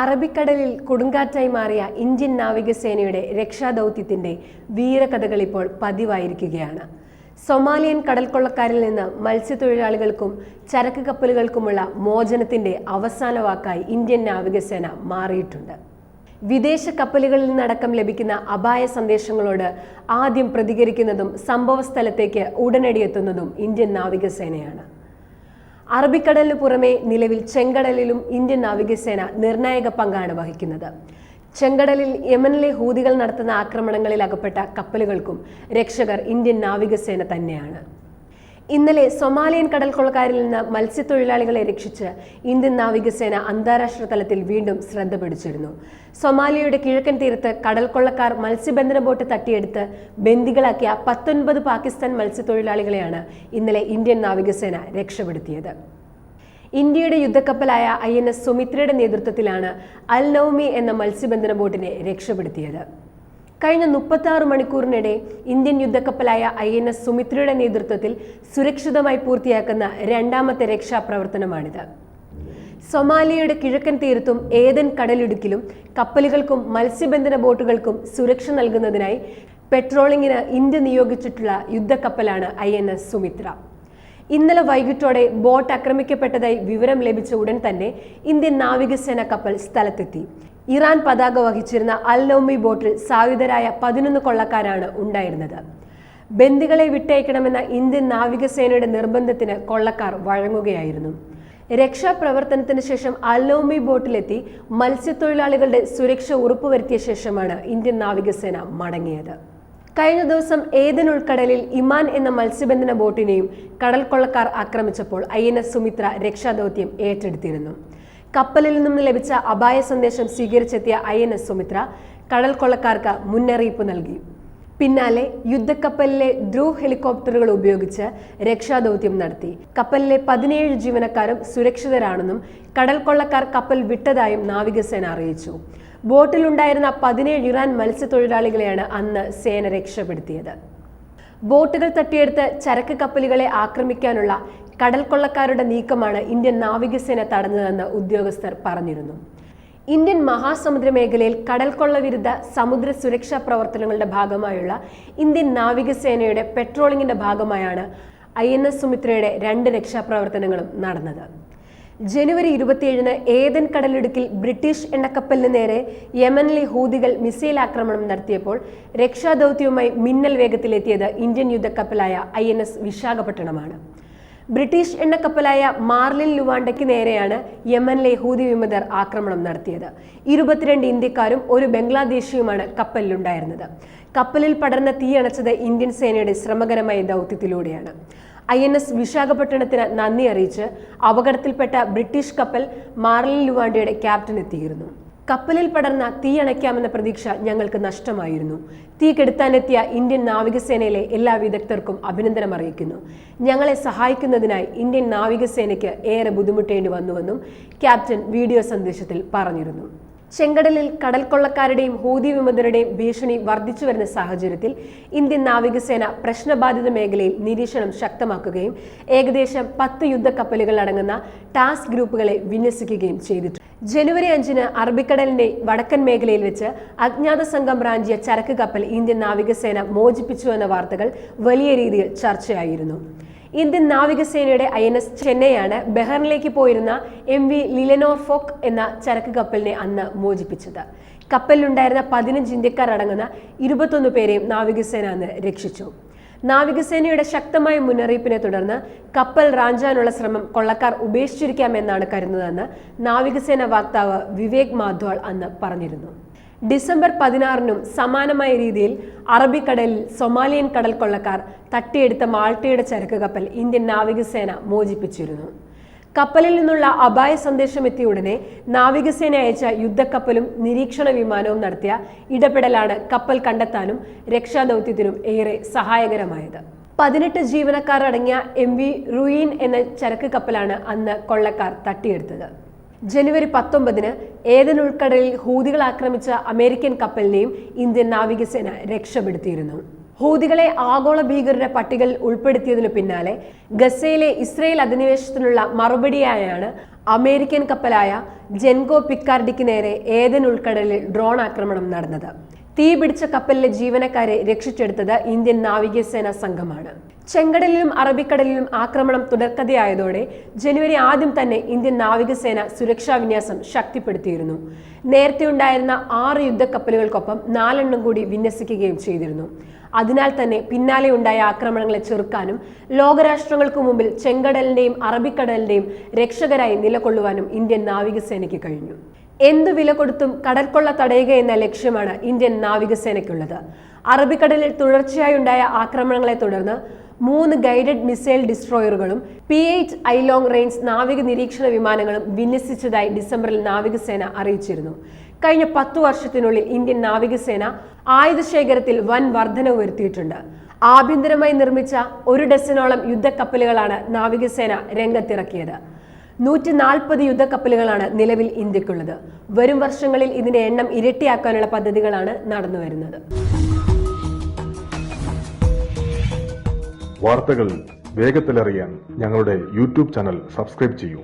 അറബിക്കടലിൽ കൊടുങ്കാറ്റായി മാറിയ ഇന്ത്യൻ നാവികസേനയുടെ രക്ഷാദൗത്യത്തിന്റെ വീരകഥകൾ ഇപ്പോൾ പതിവായിരിക്കുകയാണ്. സൊമാലിയൻ കടൽക്കൊള്ളക്കാരിൽ നിന്ന് മത്സ്യത്തൊഴിലാളികൾക്കും ചരക്ക് കപ്പലുകൾക്കുമുള്ള മോചനത്തിന്റെ അവസാന വാക്കായി ഇന്ത്യൻ നാവികസേന മാറിയിട്ടുണ്ട്. വിദേശ കപ്പലുകളിൽ നിന്നടക്കം ലഭിക്കുന്ന അപായ സന്ദേശങ്ങളോട് ആദ്യം പ്രതികരിക്കുന്നതും സംഭവ സ്ഥലത്തേക്ക് ഉടനടി എത്തുന്നതും ഇന്ത്യൻ നാവികസേനയാണ്. അറബിക്കടലിന് പുറമെ നിലവിൽ ചെങ്കടലിലും ഇന്ത്യൻ നാവികസേന നിർണായക പങ്കാണ് വഹിക്കുന്നത്. ചെങ്കടലിൽ യമനിലെ ഹൂതികൾ നടത്തുന്ന ആക്രമണങ്ങളിൽ അകപ്പെട്ട കപ്പലുകൾക്കും രക്ഷകർ ഇന്ത്യൻ നാവികസേന തന്നെയാണ്. ഇന്നലെ സൊമാലിയൻ കടൽക്കൊള്ളക്കാരിൽ നിന്ന് മത്സ്യത്തൊഴിലാളികളെ രക്ഷിച്ച് ഇന്ത്യൻ നാവികസേന അന്താരാഷ്ട്ര തലത്തിൽ വീണ്ടും ശ്രദ്ധ പിടിച്ചിരുന്നു. സൊമാലിയയുടെ കിഴക്കൻ തീരത്ത് കടൽക്കൊള്ളക്കാർ മത്സ്യബന്ധന ബോട്ട് തട്ടിയെടുത്ത് ബന്ദികളാക്കിയ പത്തൊൻപത് പാകിസ്ഥാൻ മത്സ്യത്തൊഴിലാളികളെയാണ് ഇന്നലെ ഇന്ത്യൻ നാവികസേന രക്ഷപ്പെടുത്തിയത്. ഇന്ത്യയുടെ യുദ്ധക്കപ്പലായ ഐ എൻ എസ് സുമിത്രയുടെ നേതൃത്വത്തിലാണ് അൽ നൌമി എന്ന മത്സ്യബന്ധന ബോട്ടിനെ രക്ഷപ്പെടുത്തിയത്. കഴിഞ്ഞ മുപ്പത്തി മണിക്കൂറിനിടെ ഇന്ത്യൻ യുദ്ധക്കപ്പലായ ഐ എൻ എസ് സുമിത്രയുടെ നേതൃത്വത്തിൽ സുരക്ഷിതമായി പൂർത്തിയാക്കുന്ന രണ്ടാമത്തെ രക്ഷാപ്രവർത്തനമാണിത്. സൊമാലിയയുടെ കിഴക്കൻ തീരത്തും ഏതൻ കടലിടുക്കിലും കപ്പലുകൾക്കും മത്സ്യബന്ധന ബോട്ടുകൾക്കും സുരക്ഷ നൽകുന്നതിനായി പെട്രോളിംഗിന് ഇന്ത്യ നിയോഗിച്ചിട്ടുള്ള യുദ്ധക്കപ്പലാണ് ഐ എൻ എസ് സുമിത്ര. ഇന്നലെ വൈകിട്ടോടെ ബോട്ട് ആക്രമിക്കപ്പെട്ടതായി വിവരം ലഭിച്ച ഉടൻ തന്നെ ഇന്ത്യൻ നാവികസേന കപ്പൽ സ്ഥലത്തെത്തി. ഇറാൻ പതാക വഹിച്ചിരുന്ന അൽ നൌമി ബോട്ടിൽ സായുധരായ പതിനൊന്ന് കൊള്ളക്കാരാണ് ഉണ്ടായിരുന്നത്. ബന്ദികളെ വിട്ടയക്കണമെന്ന ഇന്ത്യൻ നാവികസേനയുടെ നിർബന്ധത്തിന് കൊള്ളക്കാർ വഴങ്ങുകയായിരുന്നു. രക്ഷാപ്രവർത്തനത്തിന് ശേഷം അൽനൌമി ബോട്ടിലെത്തി മത്സ്യത്തൊഴിലാളികളുടെ സുരക്ഷ ഉറപ്പുവരുത്തിയ ശേഷമാണ് ഇന്ത്യൻ നാവികസേന മടങ്ങിയത്. കഴിഞ്ഞ ദിവസം ഏതൻ ഉൾക്കടലിൽ ഇമാൻ എന്ന മത്സ്യബന്ധന ബോട്ടിനെയും കടൽ കൊള്ളക്കാർ ആക്രമിച്ചപ്പോൾ ഐ എൻ എസ് സുമിത്ര രക്ഷാദൗത്യം ഏറ്റെടുത്തിരുന്നു. കപ്പലിൽ നിന്നും ലഭിച്ച അപായ സന്ദേശം സ്വീകരിച്ചെത്തിയ ഐ എൻ എസ് സുമിത്ര കടൽ കൊള്ളക്കാർക്ക് മുന്നറിയിപ്പ് നൽകി. പിന്നാലെ യുദ്ധക്കപ്പലിലെ ധ്രുവ് ഹെലികോപ്റ്ററുകൾ ഉപയോഗിച്ച് രക്ഷാദൗത്യം നടത്തി. കപ്പലിലെ പതിനേഴ് ജീവനക്കാരും സുരക്ഷിതരാണെന്നും കടൽ കൊള്ളക്കാർ കപ്പൽ വിട്ടതായും നാവികസേന അറിയിച്ചു. ബോട്ടിലുണ്ടായിരുന്ന പതിനേഴ് ഇറാൻ മത്സ്യത്തൊഴിലാളികളെയാണ് അന്ന് സേന രക്ഷപ്പെടുത്തിയത്. ബോട്ടുകൾ തട്ടിയെടുത്ത് ചരക്ക് കപ്പലുകളെ ആക്രമിക്കാനുള്ള കടൽ കൊള്ളക്കാരുടെ നീക്കമാണ് ഇന്ത്യൻ നാവികസേന തടഞ്ഞതെന്ന് ഉദ്യോഗസ്ഥർ പറഞ്ഞിരുന്നു. ഇന്ത്യൻ മഹാസമുദ്ര മേഖലയിൽ കടൽക്കൊള്ള കൊള്ള വിരുദ്ധ സമുദ്ര സുരക്ഷാ പ്രവർത്തനങ്ങളുടെ ഭാഗമായുള്ള ഇന്ത്യൻ നാവികസേനയുടെ പെട്രോളിംഗിന്റെ ഭാഗമായാണ് ഐ എൻ എസ് സുമിത്രയുടെ രണ്ട് രക്ഷാപ്രവർത്തനങ്ങളും നടന്നത്. ജനുവരി ഇരുപത്തിയേഴിന് ഏതൻ കടലിടുക്കിൽ ബ്രിട്ടീഷ് എണ്ണക്കപ്പലിന് നേരെ യമനിലെ ഹൂതികൾ മിസൈൽ ആക്രമണം നടത്തിയപ്പോൾ രക്ഷാദൗത്യവുമായി മിന്നൽ വേഗത്തിലെത്തിയത് ഇന്ത്യൻ യുദ്ധക്കപ്പലായ ഐ എൻ എസ് വിശാഖപട്ടണമാണ്. ബ്രിട്ടീഷ് എണ്ണക്കപ്പലായ മാർലിൻ ലുവാണ്ടയ്ക്ക് നേരെയാണ് യമനിലെ ഹൂതി വിമതർ ആക്രമണം നടത്തിയത്. ഇരുപത്തിരണ്ട് ഇന്ത്യക്കാരും ഒരു ബംഗ്ലാദേശിയുമാണ് കപ്പലിലുണ്ടായിരുന്നത്. കപ്പലിൽ പടർന്ന തീയണച്ചത് ഇന്ത്യൻ സേനയുടെ ശ്രമകരമായ ദൗത്യത്തിലൂടെയാണ്. ഐ എൻ എസ് വിശാഖപട്ടണത്തിന് നന്ദി അറിയിച്ച് അപകടത്തിൽപ്പെട്ട ബ്രിട്ടീഷ് കപ്പൽ മാർലിൻ ലുവാണ്ടയുടെ ക്യാപ്റ്റൻ എത്തിയിരുന്നു. കപ്പലിൽ പടർന്ന തീ അണയ്ക്കാമെന്ന പ്രതീക്ഷ ഞങ്ങൾക്ക് നഷ്ടമായിരുന്നു. തീ കെടുത്താനെത്തിയ ഇന്ത്യൻ നാവികസേനയിലെ എല്ലാ വിദഗ്ധർക്കും അഭിനന്ദനം അറിയിക്കുന്നു. ഞങ്ങളെ സഹായിക്കുന്നതിനായി ഇന്ത്യൻ നാവികസേനയ്ക്ക് ഏറെ ബുദ്ധിമുട്ടേണ്ടി വന്നുവെന്നും ക്യാപ്റ്റൻ വീഡിയോ സന്ദേശത്തിൽ പറഞ്ഞിരുന്നു. ചെങ്കടലിൽ കടൽക്കൊള്ളക്കാരുടെയും ഹൂതി വിമതരുടെയും ഭീഷണി വർദ്ധിച്ചു വരുന്ന സാഹചര്യത്തിൽ ഇന്ത്യൻ നാവികസേന പ്രശ്നബാധിത മേഖലയിൽ നിരീക്ഷണം ശക്തമാക്കുകയും ഏകദേശം പത്ത് യുദ്ധക്കപ്പലുകൾ അടങ്ങുന്ന ടാസ്ക് ഗ്രൂപ്പുകളെ വിന്യസിക്കുകയും ചെയ്തിട്ടുണ്ട്. ജനുവരി അഞ്ചിന് അറബിക്കടലിന്റെ വടക്കൻ മേഖലയിൽ വെച്ച് അജ്ഞാത സംഘം റാഞ്ചിയ ചരക്ക് കപ്പൽ ഇന്ത്യൻ നാവികസേന മോചിപ്പിച്ചു എന്ന വാർത്തകൾ വലിയ രീതിയിൽ ചർച്ചയായിരുന്നു. ഇന്ത്യൻ നാവികസേനയുടെ ഐ എൻ എസ് ചെന്നൈയാണ് ബെഹറിനിലേക്ക് പോയിരുന്ന എം വി ലിലനോർ ഫോക്ക് എന്ന ചരക്ക് കപ്പലിനെ അന്ന് മോചിപ്പിച്ചത്. കപ്പലിലുണ്ടായിരുന്ന പതിനഞ്ച് ഇന്ത്യക്കാർ അടങ്ങുന്ന ഇരുപത്തൊന്ന് പേരെയും നാവികസേന അന്ന് രക്ഷിച്ചു. നാവികസേനയുടെ ശക്തമായ മുന്നറിയിപ്പിനെ തുടർന്ന് കപ്പൽ റാഞ്ചാനുള്ള ശ്രമം കൊള്ളക്കാർ ഉപേക്ഷിച്ചിരിക്കാമെന്നാണ് കരുതുന്നതെന്ന് നാവികസേന വക്താവ് വിവേക് മാധ്വാൾ അന്ന് പറഞ്ഞിരുന്നു. ഡിസംബർ പതിനാറിനും സമാനമായ രീതിയിൽ അറബിക്കടലിൽ സൊമാലിയൻ കടൽ കൊള്ളക്കാർ തട്ടിയെടുത്ത മാൾട്ടയുടെ ചരക്ക് കപ്പൽ ഇന്ത്യൻ നാവികസേന മോചിപ്പിച്ചിരുന്നു. കപ്പലിൽ നിന്നുള്ള അപായ സന്ദേശം എത്തിയ ഉടനെ നാവികസേന അയച്ച യുദ്ധക്കപ്പലും നിരീക്ഷണ വിമാനവും നടത്തിയ ഇടപെടലാണ് കപ്പൽ കണ്ടെത്താനും രക്ഷാദൗത്യത്തിനും ഏറെ സഹായകരമായത്. പതിനെട്ട് ജീവനക്കാരടങ്ങിയ എം വി റുയിൻ എന്ന ചരക്ക് കപ്പലാണ് അന്ന് കൊള്ളക്കാർ തട്ടിയെടുത്തത്. ജനുവരി പത്തൊമ്പതിന് ഏതൻ ഉൾക്കടലിൽ ഹൂതികൾ ആക്രമിച്ച അമേരിക്കൻ കപ്പലിനെയും ഇന്ത്യൻ നാവികസേന രക്ഷപ്പെടുത്തിയിരുന്നു. ഹൂതികളെ ആഗോള ഭീകരരുടെ പട്ടികയിൽ ഉൾപ്പെടുത്തിയതിനു പിന്നാലെ ഗസയിലെ ഇസ്രയേൽ അധിനിവേശത്തിനുള്ള മറുപടിയായാണ് അമേരിക്കൻ കപ്പലായ ജെൻകോ പിക്കാർഡിക്ക് നേരെ ഏതൻ ഉൾക്കടലിൽ ഡ്രോൺ ആക്രമണം നടന്നത്. തീ പിടിച്ച കപ്പലിലെ ജീവനക്കാരെ രക്ഷിച്ചെടുത്തത് ഇന്ത്യൻ നാവികസേനാ സംഘമാണ്. ചെങ്കടലിലും അറബിക്കടലിലും ആക്രമണം തുടർക്കഥയായതോടെ ജനുവരി ആദ്യം തന്നെ ഇന്ത്യൻ നാവികസേന സുരക്ഷാ വിന്യാസം ശക്തിപ്പെടുത്തിയിരുന്നു. നേരത്തെ ഉണ്ടായിരുന്ന ആറ് യുദ്ധക്കപ്പലുകൾക്കൊപ്പം നാലെണ്ണം കൂടി വിന്യസിക്കുകയും ചെയ്തിരുന്നു. അതിനാൽ തന്നെ പിന്നാലെ ഉണ്ടായ ആക്രമണങ്ങളെ ചെറുക്കാനും ലോകരാഷ്ട്രങ്ങൾക്ക് മുമ്പിൽ ചെങ്കടലിന്റെയും അറബിക്കടലിന്റെയും രക്ഷകരായി നിലകൊള്ളുവാനും ഇന്ത്യൻ നാവികസേനയ്ക്ക് കഴിഞ്ഞു. എന്തു വില കൊടുത്തും കടൽക്കൊള്ള തടയുക എന്ന ലക്ഷ്യമാണ് ഇന്ത്യൻ നാവികസേനയ്ക്കുള്ളത്. അറബിക്കടലിൽ തുടർച്ചയായി ഉണ്ടായ ആക്രമണങ്ങളെ തുടർന്ന് മൂന്ന് guided missile ഡിസ്ട്രോയറുകളും P eight I long range നാവിക നിരീക്ഷണ വിമാനങ്ങളും വിന്യസിച്ചതായി ഡിസംബറിൽ നാവികസേന അറിയിച്ചിരുന്നു. കഴിഞ്ഞ പത്തു വർഷത്തിനുള്ളിൽ ഇന്ത്യൻ നാവികസേന ആയുധശേഖരത്തിൽ വൻ വർധനവ് വരുത്തിയിട്ടുണ്ട്. ആഭ്യന്തരമായി നിർമ്മിച്ച ഒരു ഡസനോളം യുദ്ധക്കപ്പലുകളാണ് നാവികസേന രംഗത്തിറക്കിയത്. നൂറ്റി നാൽപ്പത് യുദ്ധക്കപ്പലുകളാണ് നിലവിൽ ഇന്ത്യക്കുള്ളത്. വരും വർഷങ്ങളിൽ ഇതിന്റെ എണ്ണം ഇരട്ടിയാക്കാനുള്ള പദ്ധതികളാണ് നടന്നു വരുന്നത്. വാർത്തകൾ വേഗത്തിലറിയാൻ ഞങ്ങളുടെ യൂട്യൂബ് ചാനൽ സബ്സ്ക്രൈബ് ചെയ്യൂ.